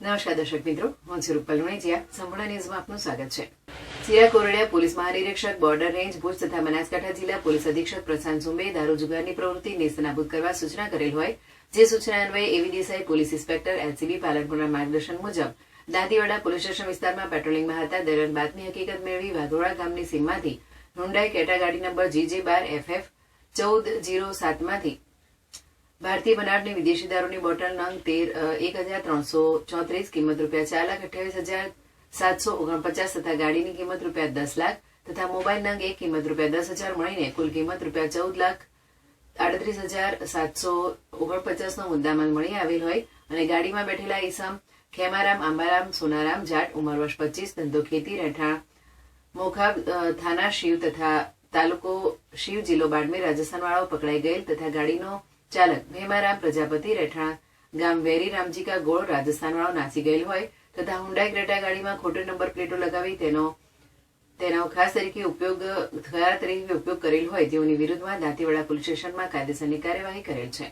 નમસ્કાર દર્શક મિત્રો, હું છું રૂપલ લુણીચિયા સંપૂર્ણ ન્યૂઝમાં આપનું સ્વાગત છે. ચિરા કોરડિયા પોલીસ મહાનિરીક્ષક, બોર્ડર રેન્જ ભુજ તથા બનાસકાંઠા જિલ્લા પોલીસ અધિક્ષક પ્રશાંત સુંબે દારૂ જુગારની પ્રવૃત્તિ નેસ્તનાબૂદ કરવા સૂચના કરેલ હોય. જે સૂચના અન્વયે એવી પોલીસ ઇન્સ્પેક્ટર, એલસીબી, પાલનપુરના માર્ગદર્શન મુજબ દાંતીવાડા પોલીસ સ્ટેશન વિસ્તારમાં પેટ્રોલિંગમાં હતા. દરમિયાન બાતમી હકીકત મેળવી વાઘોડા ગામની સીમમાંથી હુન્ડાઈ કેટા ગાડી નંબર જીજે બાર એફએફ ચૌદ જીરો સાતમાંથી ભારતીય બનાવટની વિદેશી દારૂની બોટલ નંગ તેર એક હજાર ત્રણસો ચોત્રીસ, કિંમત રૂપિયા ચાર લાખ અઠ્યાવીસ હજાર સાતસો ઓગણપચાસ તથા ગાડીની કિંમત રૂપિયા દસ લાખ તથા મોબાઈલ નંગ એક, કિંમત રૂપિયા દસ હજાર મળીને કુલ કિંમત રૂપિયા ચૌદ લાખ આડત્રીસ હજાર સાતસો ઓગણપચાસનો મુદ્દામાલ મળી આવેલ હોય અને ગાડીમાં બેઠેલા ઈસમ, ખેમારામ, આંબારામ, સોનારામ, જાટ, ઉંમર વર્ષ પચીસ, ધંધો ખેતી, રહેઠાણ, મોખા થાના, શિવ તથા તાલુકો શિવ જિલ્લો બાડમેર રાજસ્થાન વાળાઓ પકડાઈ ગયેલ તથા ગાડીનો ચાલક ભેમારામ પ્રજાપતિ રહેઠાણ. ગામ વેરી રામજીકા ગોળ રાજસ્થાન વાળો નાસી ગયેલ હોય તથા હુંડાઈ ક્રેટા ગાડીમાં ખોટો નંબર પ્લેટો લગાવી તેનો તેનો ખાસ તરીકે ઉપયોગ ખરા તરીકે ઉપયોગ કરેલ હોય તેઓની વિરુદ્ધમાં દાંતીવાડા પોલીસ સ્ટેશનમાં કાયદેસરની કાર્યવાહી કરેલ છે.